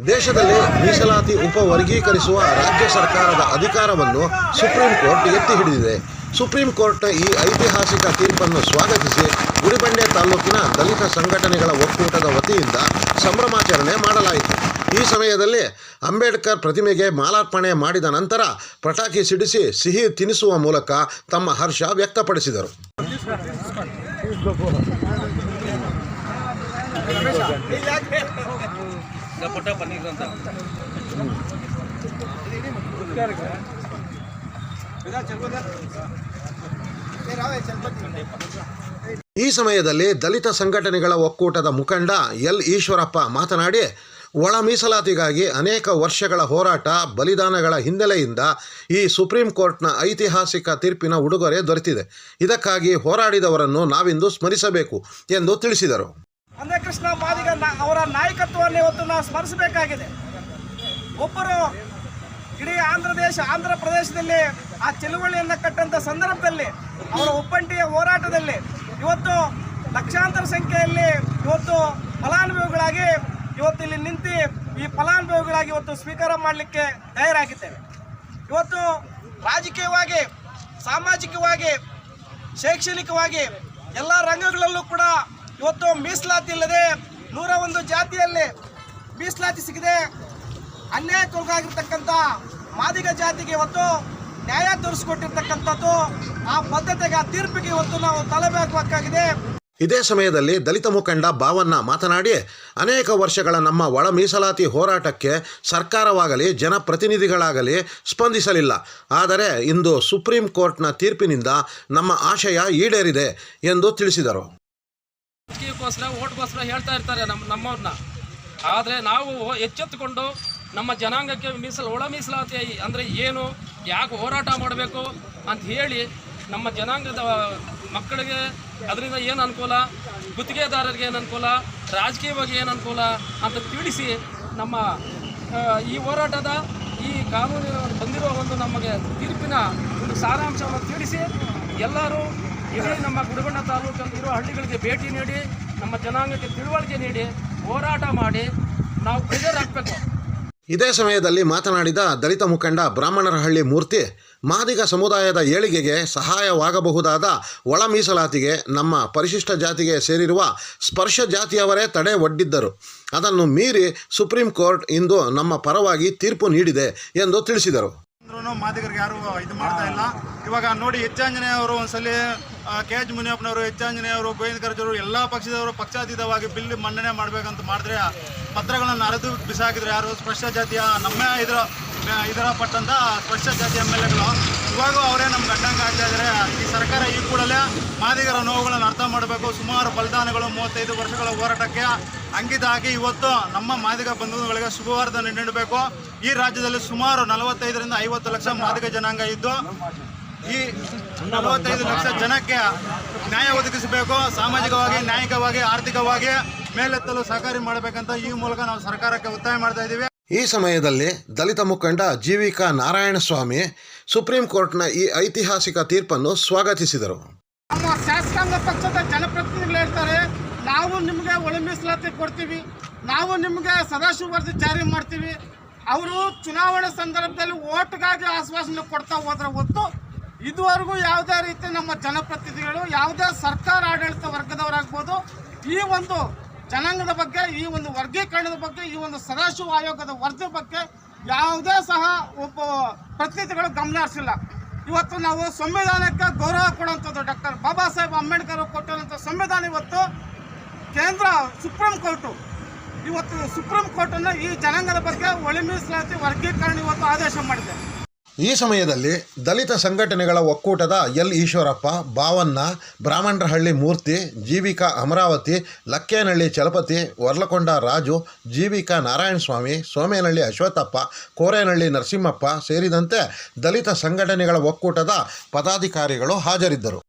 ದೇಶದಲ್ಲಿ ಮೀಸಲಾತಿ ಉಪವರ್ಗೀಕರಿಸುವ ರಾಜ್ಯ ಸರ್ಕಾರದ ಅಧಿಕಾರವನ್ನು ಸುಪ್ರೀಂ ಕೋರ್ಟ್ ಎತ್ತಿ ಹಿಡಿದಿದೆ. ಸುಪ್ರೀಂ ಕೋರ್ಟ್ ಈ ಐತಿಹಾಸಿಕ ತೀರ್ಪನ್ನು ಸ್ವಾಗತಿಸಿ ಗುಡಿಬಂಡೆ ತಾಲೂಕಿನ ದಲಿತ ಸಂಘಟನೆಗಳ ಒಕ್ಕೂಟದ ವತಿಯಿಂದ ಸಂಭ್ರಮಾಚರಣೆ ಮಾಡಲಾಯಿತು. ಈ ಸಮಯದಲ್ಲಿ ಅಂಬೇಡ್ಕರ್ ಪ್ರತಿಮೆಗೆ ಮಾಲಾರ್ಪಣೆ ಮಾಡಿದ ನಂತರ ಪಟಾಕಿ ಸಿಡಿಸಿ ಸಿಹಿ ತಿನಿಸುವ ಮೂಲಕ ತಮ್ಮ ಹರ್ಷ ವ್ಯಕ್ತಪಡಿಸಿದರು. ಈ ಸಮಯದಲ್ಲಿ ದಲಿತ ಸಂಘಟನೆಗಳ ಒಕ್ಕೂಟದ ಮುಖಂಡ ಎಲ್ ಈಶ್ವರಪ್ಪ ಮಾತನಾಡಿ, ಒಳ ಮೀಸಲಾತಿಗಾಗಿ ಅನೇಕ ವರ್ಷಗಳ ಹೋರಾಟ ಬಲಿದಾನಗಳ ಹಿನ್ನೆಲೆಯಿಂದ ಈ ಸುಪ್ರೀಂ ಕೋರ್ಟ್ನ ಐತಿಹಾಸಿಕ ತೀರ್ಪಿನ ಉಡುಗೊರೆ ದೊರೆತಿದೆ. ಇದಕ್ಕಾಗಿ ಹೋರಾಡಿದವರನ್ನು ನಾವಿಂದು ಸ್ಮರಿಸಬೇಕು ಎಂದು ತಿಳಿಸಿದರು. ಅಂದೇ ಕೃಷ್ಣ ಮಾದಿಗ ಅವರ ನಾಯಕತ್ವವನ್ನು ಇವತ್ತು ನಾವು ಸ್ಮರಿಸಬೇಕಾಗಿದೆ. ಒಬ್ಬರು ಇಡೀ ಆಂಧ್ರ ದೇಶ ಆಂಧ್ರ ಪ್ರದೇಶದಲ್ಲಿ ಆ ಚಳುವಳಿಯನ್ನು ಕಟ್ಟಂತ ಸಂದರ್ಭದಲ್ಲಿ, ಅವರ ಒಬ್ಬಂಟಿಯ ಹೋರಾಟದಲ್ಲಿ ಇವತ್ತು ಲಕ್ಷಾಂತರ ಸಂಖ್ಯೆಯಲ್ಲಿ ಇವತ್ತು ಫಲಾನುಭವಿಗಳಾಗಿ ಇವತ್ತು ಇಲ್ಲಿ ನಿಂತು ಈ ಫಲಾನುಭವಿಗಳಾಗಿ ಇವತ್ತು ಸ್ವೀಕಾರ ಮಾಡಲಿಕ್ಕೆ ತಯಾರಾಗಿದ್ದೇವೆ. ಇವತ್ತು ರಾಜಕೀಯವಾಗಿ, ಸಾಮಾಜಿಕವಾಗಿ, ಶೈಕ್ಷಣಿಕವಾಗಿ ಎಲ್ಲ ರಂಗಗಳಲ್ಲೂ ಕೂಡ ಇವತ್ತು ಮೀಸಲಾತಿ ಇಲ್ಲದೆ ನೂರ ಒಂದು ಜಾತಿಯಲ್ಲಿ ಮೀಸಲಾತಿ ಸಿಗದೆ ಅನ್ಯಾಯಕ್ಕೊಳಗಾಗಿರ್ತಕ್ಕಂಥ ಮಾದಿಗ ಜಾತಿಗೆ ಇವತ್ತು ನ್ಯಾಯ ತೋರಿಸಿಕೊಟ್ಟಿರ್ತಕ್ಕಂಥದ್ದು ಆ ಬದ್ಧತೆಗೆ ಆ ತೀರ್ಪಿಗೆ ಇವತ್ತು ನಾವು ತಲೆಬಾಗಬೇಕಾಗಿದೆ ಇದೇ ಸಮಯದಲ್ಲಿ ದಲಿತ ಮುಖಂಡ ಭಾವನ್ನ ಮಾತನಾಡಿ, ಅನೇಕ ವರ್ಷಗಳ ನಮ್ಮ ಒಳ ಮೀಸಲಾತಿ ಹೋರಾಟಕ್ಕೆ ಸರ್ಕಾರವಾಗಲಿ, ಜನಪ್ರತಿನಿಧಿಗಳಾಗಲಿ ಸ್ಪಂದಿಸಲಿಲ್ಲ. ಆದರೆ ಇಂದು ಸುಪ್ರೀಂ ಕೋರ್ಟ್ನ ತೀರ್ಪಿನಿಂದ ನಮ್ಮ ಆಶಯ ಈಡೇರಿದೆ ಎಂದು ತಿಳಿಸಿದರು. ರಾಜಕೀಯಕ್ಕೋಸ್ಕರ ಓಟ್ಗೋಸ್ಕರ ಹೇಳ್ತಾ ಇರ್ತಾರೆ ನಮ್ಮ ನಮ್ಮವ್ರನ್ನ ಆದರೆ ನಾವು ಎಚ್ಚೆತ್ತುಕೊಂಡು ನಮ್ಮ ಜನಾಂಗಕ್ಕೆ ಮೀಸಲು, ಒಳ ಮೀಸಲಾತಿ ಅಂದರೆ ಏನು, ಯಾಕೆ ಹೋರಾಟ ಮಾಡಬೇಕು ಅಂತ ಹೇಳಿ ನಮ್ಮ ಜನಾಂಗದ ಮಕ್ಕಳಿಗೆ ಅದರಿಂದ ಏನು ಅನುಕೂಲ, ಗುತ್ತಿಗೆದಾರರಿಗೆ ಏನು ಅನುಕೂಲ ರಾಜಕೀಯವಾಗಿ ಏನು ಅನುಕೂಲ ಅಂತ ತಿಳಿಸಿ ನಮ್ಮ ಈ ಹೋರಾಟದ ಈ ಕಾನೂನಿನ ಬಂದಿರುವ ಒಂದು ನಮಗೆ ತೀರ್ಪಿನ ಒಂದು ಸಾರಾಂಶವನ್ನು ತಿಳಿಸಿ ಎಲ್ಲರೂ ಇಡೀ ನಮ್ಮ ಗುಡಿಬಂಡ ತಾಲೂಕಲ್ಲಿರುವ ಹಳ್ಳಿಗಳಿಗೆ ಭೇಟಿ ನೀಡಿ, ನಮ್ಮ ಜನಾಂಗಕ್ಕೆ ತಿಳುವಳಿಕೆ ನೀಡಿ, ಹೋರಾಟ ಮಾಡಿ ನಾವು ಹಾಕಬೇಕು. ಇದೇ ಸಮಯದಲ್ಲಿ ಮಾತನಾಡಿದ ದಲಿತ ಮುಖಂಡ ಬ್ರಾಹ್ಮಣರಹಳ್ಳಿ ಮೂರ್ತಿ, ಮಾದಿಗ ಸಮುದಾಯದ ಏಳಿಗೆಗೆ ಸಹಾಯವಾಗಬಹುದಾದ ಒಳ ಮೀಸಲಾತಿಗೆ ನಮ್ಮ ಪರಿಶಿಷ್ಟ ಜಾತಿಗೆ ಸೇರಿರುವ ಸ್ಪರ್ಶ ಜಾತಿಯವರೇ ತಡೆ ಒಡ್ಡಿದ್ದರು. ಅದನ್ನು ಮೀರಿ ಸುಪ್ರೀಂ ಕೋರ್ಟ್ ಇಂದು ನಮ್ಮ ಪರವಾಗಿ ತೀರ್ಪು ನೀಡಿದೆ ಎಂದು ತಿಳಿಸಿದರು. ಅಂದ್ರೂ ಮಾದಿಗರಿಗೆ ಯಾರು ಇದು ಮಾಡ್ತಾ ಇಲ್ಲ. ಇವಾಗ ನೋಡಿ ಹೆಚ್ಚಾಂಜನೇಯ ಅವರು ಒಂದ್ಸಲಿ ಕೆ ಎಚ್ ಮುನಿಯಪ್ಪನವರು, ಹೆಚ್ಚಾಂಜನೇಯವರು, ಗೋವಿಂದ ಕರ್ಜವರು ಎಲ್ಲ ಪಕ್ಷದವರು ಪಕ್ಷಾತೀತವಾಗಿ ಬಿಲ್ ಮನ್ನಣೆ ಮಾಡ್ಬೇಕಂತ ಮಾಡಿದ್ರೆ ಪತ್ರಗಳನ್ನು ಅರೆದು ಬಿಸಾಕಿದ್ರು ಯಾರು ಸ್ಪಷ್ಟ ಜಾತಿಯ ನಮ್ಮ ಇದರ ಇದರ ಪಟ್ಟಂತ ಸ್ಪಷ್ಟ ಜಾತಿ ಎಂ ಎಲ್ ಎಗಳು ಇವಾಗೂ ಅವರೇ ನಮ್ಮ ಗಡ್ಡಂಗ ಆಗ್ತಾ ಇದ್ದಾರೆ ಈ ಸರ್ಕಾರ ಈ ಕೂಡಲೇ ಮಾದಿಗರ ನೋವುಗಳನ್ನು ಅರ್ಥ ಮಾಡಬೇಕು. ಸುಮಾರು ಬಲಿದಾನಗಳು ಮೂವತ್ತೈದು ವರ್ಷಗಳ ಹೋರಾಟಕ್ಕೆ ಅಂಕಿತ ಇವತ್ತು ನಮ್ಮ ಮಾದಿಗ ಬಂಧುಗಳಿಗೆ ಶುಭವಾರ್ಧನೆ ನೀಡಬೇಕು. ಈ ರಾಜ್ಯದಲ್ಲಿ ಸುಮಾರು ನಲವತ್ತೈದರಿಂದ ಐವತ್ತು ಲಕ್ಷ ಮಾದಿಗ ಜನಾಂಗ ಇದ್ದು, ಈ ನಲವತ್ತೈದು ಲಕ್ಷ ಜನಕ್ಕೆ ನ್ಯಾಯ ಒದಗಿಸಬೇಕು. ಸಾಮಾಜಿಕವಾಗಿ, ನ್ಯಾಯಿಕವಾಗಿ, ಆರ್ಥಿಕವಾಗಿ ಮೇಲೆತ್ತಲು ಸಹಕಾರಿ ಮಾಡಬೇಕಂತ ಈ ಮೂಲಕ ನಾವು ಸರ್ಕಾರಕ್ಕೆ ಒತ್ತಾಯ ಮಾಡ್ತಾ ಇದ್ದೀವಿ. ಈ ಸಮಯದಲ್ಲಿ ದಲಿತ ಮುಖಂಡ ಜೀವಿಕಾ ನಾರಾಯಣಸ್ವಾಮಿ ಸುಪ್ರೀಂ ಕೋರ್ಟ್ನ ಈ ಐತಿಹಾಸಿಕ ತೀರ್ಪನ್ನು ಸ್ವಾಗತಿಸಿದರು. ನಮ್ಮ ಶಾಸಕಾಂಗ ಪಕ್ಷದ ಜನಪ್ರತಿನಿಧಿಗಳು ಹೇಳ್ತಾರೆ, ನಾವು ನಿಮಗೆ ಒಳ ಮೀಸಲಾತಿ ಕೊಡ್ತೀವಿ, ನಾವು ನಿಮಗೆ ಸದಾಶಿವ ವರದಿ ಜಾರಿ ಮಾಡ್ತೀವಿ. ಅವರು ಚುನಾವಣೆ ಸಂದರ್ಭದಲ್ಲಿ ಓಟ್ಗಾಗಿ ಆಶ್ವಾಸನೆ ಕೊಡ್ತಾ ಹೋದ್ರೆ ಹೊತ್ತು ಇದುವರೆಗೂ ಯಾವುದೇ ರೀತಿ ನಮ್ಮ ಜನಪ್ರತಿನಿಧಿಗಳು, ಯಾವುದೇ ಸರ್ಕಾರ ಆಡಳಿತ ವರ್ಗದವರಾಗ್ಬೋದು, ಈ ಒಂದು ಜನಾಂಗದ ಬಗ್ಗೆ, ಈ ಒಂದು ವರ್ಗೀಕರಣದ ಬಗ್ಗೆ, ಈ ಒಂದು ಸದಾಶಿವ ಆಯೋಗದ ವರದಿ ಬಗ್ಗೆ ಯಾವುದೇ ಸಹ ಒಬ್ಬ ಪ್ರತಿನಿಧಿಗಳು ಗಮನ ಹರಿಸಿಲ್ಲ. ಇವತ್ತು ನಾವು ಸಂವಿಧಾನಕ್ಕೆ ಗೌರವ ಕೊಡುವಂಥದ್ದು ಡಾಕ್ಟರ್ ಬಾಬಾ ಸಾಹೇಬ್ ಅಂಬೇಡ್ಕರ್ ಕೊಟ್ಟಿರುವಂಥ ಸಂವಿಧಾನ ಇವತ್ತು ಕೇಂದ್ರ ಸುಪ್ರೀಂ ಕೋರ್ಟು. ಇವತ್ತು ಸುಪ್ರೀಂ ಕೋರ್ಟನ್ನು ಈ ಜನಾಂಗದ ಬಗ್ಗೆ ಒಳ ಮೀಸಲಾತಿ ವರ್ಗೀಕರಣ ಇವತ್ತು ಆದೇಶ ಮಾಡಿದೆ. ಈ ಸಮಯದಲ್ಲಿ ದಲಿತ ಸಂಘಟನೆಗಳ ಒಕ್ಕೂಟದ ಎಲ್ ಈಶ್ವರಪ್ಪ ಬಾವನ್ನ ಬ್ರಾಹ್ಮಣರಹಳ್ಳಿ ಮೂರ್ತಿ, ಜೀವಿಕಾ ಅಮರಾವತಿ, ಲಕ್ಕೇನಹಳ್ಳಿ ಚಲಪತಿ, ವರ್ಲಕೊಂಡ ರಾಜು, ಜೀವಿಕಾ ನಾರಾಯಣಸ್ವಾಮಿ, ಸೋಮೇನಹಳ್ಳಿ ಅಶ್ವತ್ಥಪ್ಪ, ಕೋರೇನಹಳ್ಳಿ ನರಸಿಂಹಪ್ಪ ಸೇರಿದಂತೆ ದಲಿತ ಸಂಘಟನೆಗಳ ಒಕ್ಕೂಟದ ಪದಾಧಿಕಾರಿಗಳು ಹಾಜರಿದ್ದರು.